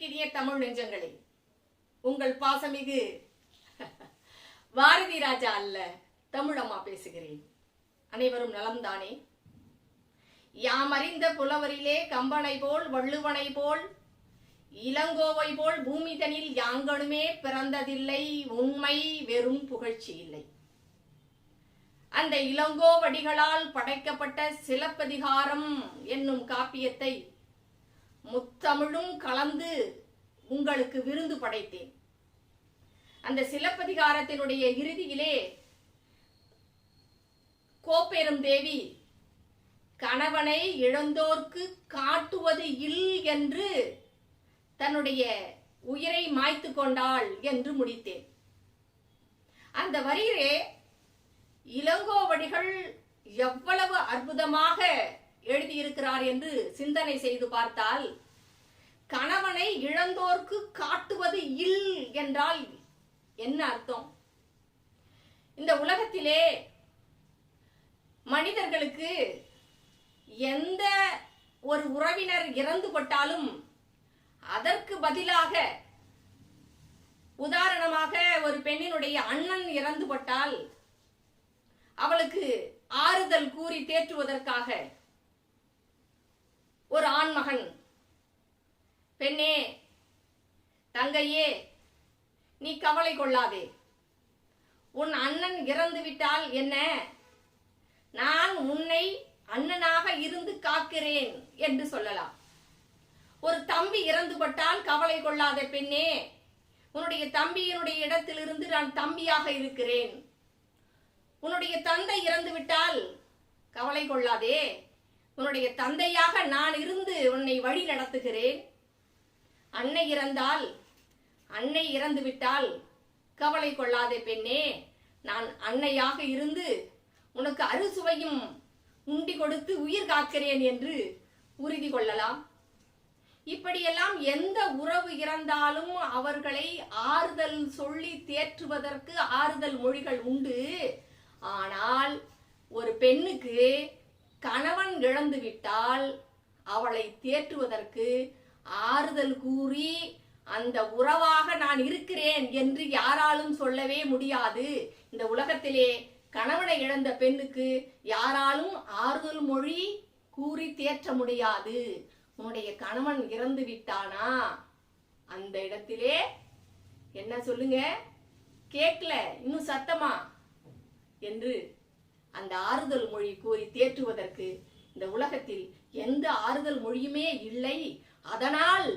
அன்பிற்கினிய தமிழ் நெஞ்சங்களே. உங்கள் பாசமிகு பாரதி ராஜா அல்ல தமிழம்மா பேசுகிறேன். அனைவரும் நலம்தானே? யாம் அறிந்த புலவரிலே கம்பனை போல் வள்ளுவனை போல் இளங்கோவை போல் பூமிதனில் யாங்கனுமே பிறந்ததில்லை உண்மை வெறும் புகழ்ச்சி இல்லை. அந்த இளங்கோவடிகளால் படைக்கப்பட்ட சிலப்பதிகாரம் என்னும் காப்பியத்தை முத்தமிழும் கலந்து உங்களுக்கு விருந்து படைத்தேன். அந்த சிலப்பதிகாரத்தினுடைய இறுதியிலே கோப்பெரும் தேவி கணவனை இழந்தோர்க்கு காட்டுவது இல் என்று தன்னுடைய உயிரை மாய்த்து கொண்டாள் என்று முடித்தேன். அந்த வரியிலே இளங்கோவடிகள் எவ்வளவு அற்புதமாக எழுதியிருக்கிறார் என்று சிந்தனை செய்து பார்த்தால் கணவனை இழந்தோர்க்கு காட்டுவது இல் என்றால் என்ன அர்த்தம்? இந்த உலகத்திலே மனிதர்களுக்கு எந்த ஒரு உறவினர் இறந்து பட்டாலும் அதற்கு பதிலாக உதாரணமாக ஒரு பெண்ணினுடைய அண்ணன் இறந்து பட்டால் அவளுக்கு ஆறுதல் கூறி தேற்றுவதற்காக ஒரு ஆண்மகன் பெண்ணே தங்கையே நீ கவலை கொள்ளாதே. உன் அண்ணன் இறந்து விட்டால் என்ன? நான் உன்னை அண்ணனாக இருந்து காக்கிறேன் என்று சொல்லலாம். ஒரு தம்பி இறந்துபட்டால் கவலை கொள்ளாத பெண்ணே. உன்னுடைய தம்பியினுடைய இடத்திலிருந்து நான் தம்பியாக இருக்கிறேன். உன்னுடைய தந்தை இறந்துவிட்டால் கவலை கொள்ளாதே. உன்னுடைய தந்தையாக நான் இருந்து உன்னை வழி நடத்துகிறேன். அன்னை இறந்தால் அன்னை இறந்து விட்டால் கவலை கொள்ளாதே பெண்ணே. நான் அன்னையாக இருந்து உனக்கு அறுசுவையும் உண்டி கொடுத்து உயிர் காக்கிறேன் என்று உறுதி கொள்ளலாம். இப்படியெல்லாம் எந்த உறவு இறந்தாலும் அவர்களை ஆறுதல் சொல்லி தேற்றுவதற்கு ஆறுதல் மொழிகள் உண்டு. ஆனால் ஒரு பெண்ணுக்கு கணவன் இழந்துவிட்டால் அவளை தேற்றுவதற்கு ஆறுதல் கூறி அந்த உறவாக நான் இருக்கிறேன் என்று யாராலும் சொல்லவே முடியாது. இந்த உலகத்திலே கணவனை இழந்த பெண்ணுக்கு யாராலும் ஆறுதல் மொழி கூறி தேற்ற முடியாது. உன்னுடைய கணவன் இறந்து விட்டானா அந்த இடத்திலே என்ன சொல்லுங்க? கேட்கல. இன்னும் சத்தமா? என்று அந்த ஆறுதல் மொழி கூறி தேற்றுவதற்கு இந்த உலகத்தில் எந்த ஆறுதல் மொழியுமே இல்லை. அதனால்